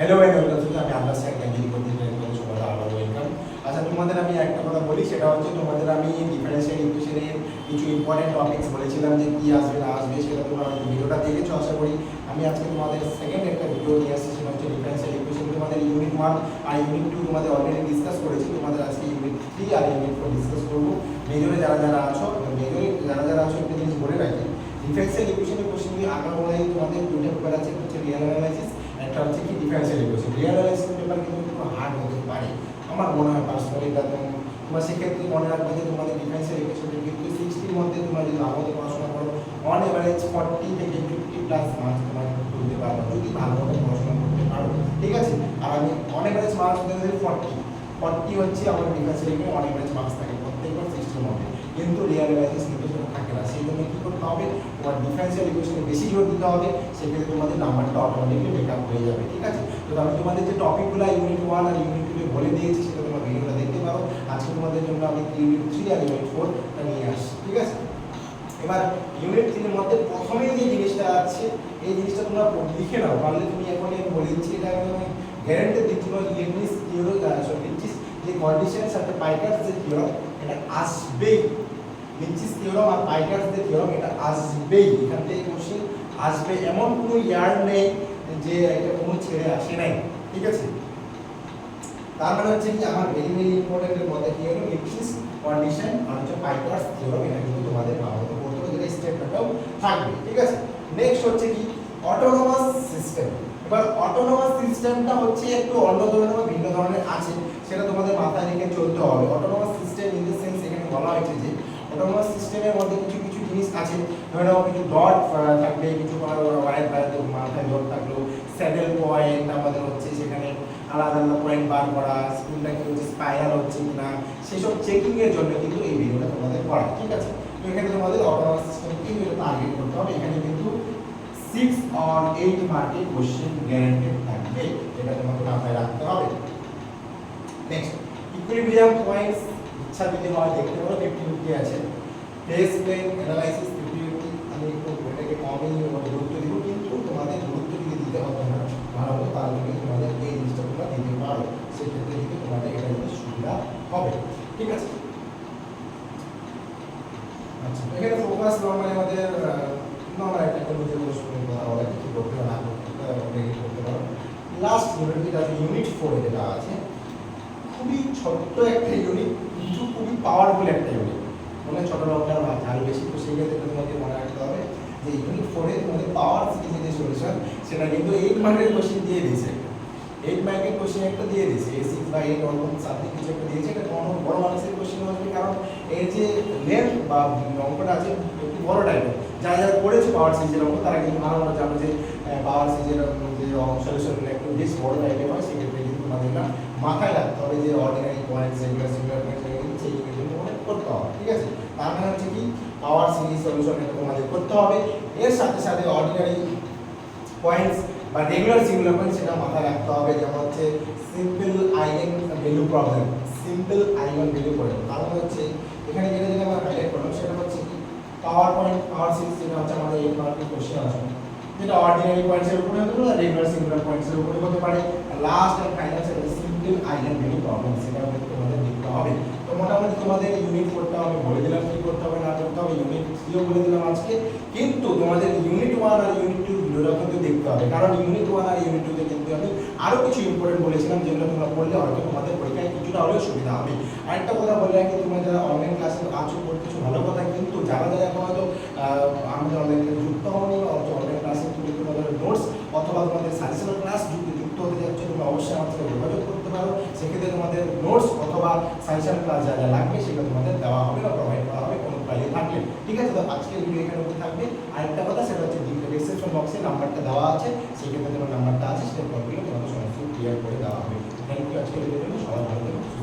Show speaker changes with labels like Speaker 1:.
Speaker 1: Hello ভাই welcome to আমি আল্লাহ sir জ্ঞানী করতে সবাই আবার ওয়েলকাম আচ্ছা তোমাদের আমি একটা কথা বলি, সেটা হচ্ছে তোমাদের আমি ডিফারেন্সিয়াল ইকুয়েশনের কিছু ইম্পর্টেন্ট টপিকস বলেছিলাম যে কি আসবে, না আসবে, সেটা তোমরা ভিডিওটা দেখেছ, আশা করি আমি আজকে তোমাদের সেকেন্ড একটা ভিডিও নিয়ে আসছি, সেটা হচ্ছে ডিফারেন্সিয়াল ইকুয়েশন তোমাদের ইউনিট ওয়ান আর ইউনিট টু তোমাদের অলরেডি ডিসকাস করেছি, তোমাদের আজকে ইউনিট থ্রি আর ইউনিট ফোর ডিসকাস করব। মেজরে যারা যারা আছো মেজরে যারা যারা আছো, একটা জিনিস বলে রাখি ডিফারেন্সিয়াল ইকুয়েশনের কোশ্চেনগুলি আগাম মনে তোমাদের দুটো পেপার আছে হচ্ছে রিয়েল অ্যানালাইসিস একটা হচ্ছে কি differential equation real analysis paper কিন্তু একটু হার্ড হতে পারে। আমার মনে হয় পার্সোনালি এটা তো- তোমার সেক্ষেত্রে মনে রাখবে যে, তোমাদের ডিফারেন্সিয়াল ইকুয়েশনটা কিন্তু সিক্সটির মধ্যে তোমরা যদি আমাদের পড়াশোনা করো অন এভারেজ ফর্টি থেকে ফিফটি প্লাস মার্কস তোমার তুলতে পারবে। যদি ভালো মতো পড়াশোনা করতে পারো। ঠিক আছে? আর আমি অন এভারেজ মার্কস দিতে যদি ফর্টি ফর্টি হচ্ছে আমার differential equation on average marks থাকে প্রত্যেকবার সিক্সটির মধ্যে। কিন্তু রিয়েল না সেই জন্য কী করতে হবে? তোমার ডিফারেন্সিয়াল ইকুয়েশনে বেশি জোর দিতে হবে, সেক্ষেত্রে তোমাদের নাম্বারটা অটোমেটিকলি মেকআপ হয়ে যাবে, ঠিক আছে? তো আমি তোমাদের যে টপিকগুলো ইউনিট ওয়ান আর ইউনিট টু বলে দিয়েছি, সেটা তোমরা ভিডিওটা দেখতে পারো। আজকে তোমাদের জন্য আমি ইউনিট থ্রি আর ইউনিট ফোরটা নিয়ে আসছি, ঠিক আছে? এবার ইউনিট থ্রির মধ্যে প্রথমেই যে জিনিসটা আছে, এই জিনিসটা তোমরা লিখে নাও, পারলে তুমি এখন আমি বলে দিচ্ছি, এটা আমি গ্যারেন্টি দিচ্ছি ইলেকট্রিস থিওরি সরি দিচ্ছিস যে কন্ডিশনের সাথে পাইকার্স যে থিওরম এটা আসবেই। নিচ্ছিস থিওরম আর পাইকার্স যে থিওরম এটা আসবেই। এখান থেকে কোশ্চেন আসবে। এমন কোনো ইয়ার নেই যে এটা কোনো ছেড়ে আসে নাই। ঠিক আছে? তার মানে হচ্ছে কি, আমার ভেরি ভেরি ইম্পর্টেন্টের মধ্যে কি হলো? ইলেকট্রিস কন্ডিশন আর হচ্ছে পাইকার্স থিওরম এটা কিন্তু তোমাদের মতো পড়তে হবে, যেটা স্টেপটাও থাকবে। ঠিক আছে? নেক্সট হচ্ছে কি অটোনোমাস সিস্টেম এবার অটোনোমাস সিস্টেমটা হচ্ছে একটু অন্য ধরনের বা ভিন্ন ধরনের আছে। সেটা তোমাদের মাথায় রেখে চলতে হবে। Autonomous system in the sense এখানে বলা হয়েছে যে অটোনোমাস সিস্টেমের মধ্যে কিছু কিছু জিনিস আছে। ধরে নাও কিছু ডট থাকবে কিছু ওয়াইড মাথায় ডট থাকল স্যাডেল পয়েন্ট আমাদের হচ্ছে সেখানে আলাদা আলাদা পয়েন্ট বার করা স্কুলটা কি হচ্ছে স্পাইরাল হচ্ছে কি না সেসব চেকিং এর জন্য কিন্তু এই ভিডিওটা তোমাদের করা, ঠিক আছে? তো এখানে তোমাদের অটোনোমাস সিস্টেম কিন্তু এটা টার্গেট করতে হবে? এখানে কিন্তু সিক্স অর এইট মার্কের কোশ্চেন গ্যারান্টেড থাকবে এটা তোমাকে মাথায় রাখতে হবে। নেক্সট ইকুইলিব্রিয়াম পয়েন্টস ইচ্ছা যদি হয় দেখতে পারো ফিফটি ফিফটি আছে। Phase plane analysis fifty fifty আমি একটু এটাকে কমই গুরুত্ব দিব, কিন্তু তোমাদের গুরুত্ব যদি দিতে হবে না ভালো তাহলে কিন্তু তোমাদের এই জিনিসটা তোমরা দিতে পারো। সেক্ষেত্রে কিন্তু তোমাদের এটা কিন্তু সুবিধা হবে। ঠিক আছে? আচ্ছা এখানে ফোকাস নর্মালি আমাদের একটা কিছু করতে না করতে লাস্ট ইউনিট যেটা ইউনিট ফোরে যেটা আছে, খুবই ছোট্ট একটা ইউনিট খুবই পাওয়ারফুল একটা ইউনিট মানে ছোট লঙ্কার বা ঝাল বেশি তো সেই ক্ষেত্রে তোমাকে মনে রাখতে হবে যে ইউনিট ফোরে তোমাদের পাওয়ার সিরিজের যে সলিউশন সেটা কিন্তু এইট মার্কের কোশ্চেন দিয়ে দিয়েছে। এইট মার্কের কোশ্চেন একটা দিয়ে দিয়েছে এ সিক্স বা এইট অন্য সাবজেক্ট কিছু একটা দিয়েছে, এটা কোনো বড় মানুষের কোশ্চেন আসবে কারণ এর যে লেন্থ বা অঙ্কটা আছে, একটু বড় টাইপের যারা যারা পড়েছে পাওয়ার সিরিজের অঙ্ক তারা কিন্তু ভালো মতো জানো যে পাওয়ার সিরিজের যে সলিউশনগুলো একটু বেশ বড় টাইপের হয়, সেক্ষেত্রে কিন্তু তোমাদের মাথায় রাখতে হবে যে অর্ডিনারি সিঙ্গুলার পয়েন্টস সেগুলো কিন্তু চেকিংয়ের জন্য তোমাদের করতে হবে, ঠিক আছে? তার মানে হচ্ছে কি পাওয়ার সিরিজ সলিউশন তোমাদের করতে হবে। এর সাথে সাথে অর্ডিনারি পয়েন্টস বা রেগুলার সিঙ্গুলার পয়েন্ট সেটা মাথায় রাখতে হবে, যেমন হচ্ছে simple eigen value problem simple eigen value problem তার মানে হচ্ছে, এখানে যেটা যেটা আমরা হাইলাইট করলাম, সেটা হচ্ছে কি পাওয়ার পয়েন্ট পাওয়ার সিরিজ যেটা হচ্ছে আমাদের এই মার্কেট কোশ্চেন আসবে। যেটা অর্ডিনারি পয়েন্টসের উপরে হতে পারে রেগুলার সিঙ্গুলার পয়েন্টসের উপরে হতে পারে। লাস্ট আর ফাইনাল সেটা সিম্পল আইগেন ভ্যালু প্রবলেম সেটা তোমাদের দেখতে হবে। মোটামুটি তোমাদের ইউনিট করতে হবে, বলে দিলাম কি করতে হবে, না করতে হবে ইউনিট থ্রিও বলে দিলাম আজকে। কিন্তু তোমাদের ইউনিট ওয়ান আর ইউনিট টু ভিডিওটা কিন্তু দেখতে হবে। কারণ ইউনিট ওয়ান আর ইউনিট টুতে কিন্তু আমি আরও কিছু ইম্পর্টেন্ট বলেছিলাম, যেগুলো তোমরা পড়লে হয়তো তোমাদের পরীক্ষায় কিছুটা হলেও সুবিধা হবে। আরেকটা কথা বলে রাখি, তোমরা যারা অনলাইন ক্লাসে আছো, পড়তেছো, ভালো কথা, কিন্তু যারা যারা এখন হয়তো আমাদের অনলাইন ক্লাসে যুক্ত বা অনলাইন ক্লাসে তুমি তোমাদের নোটস অথবা তোমাদের সাজেশনাল ক্লাস যুক্ত হতে যাচ্ছে, তোমরা অবশ্যই আমার সাথে যোগাযোগ করতে পারো। তোমাদের নোটস অথবা সাইশন ক্লাস যা যা লাগবে সেগুলো তোমাদের দেওয়া হবে বা প্রোভাইড করা হবে কোনো প্রাইজে থাকলে। ঠিক আছে, তো আজকের ভিডিও এখানে উপরে থাকবে। আরেকটা কথা, সেটা হচ্ছে ডিসক্রিপশন বক্সে নাম্বারটা দেওয়া আছে। সেই সেক্ষেত্রে তোমার নাম্বারটা আছে, সেটা কলগুলো তোমাদের সমস্ত ক্লিয়ার করে দেওয়া হবে। থ্যাংক ইউ আজকের জন্য সবাই ভালো থাকবে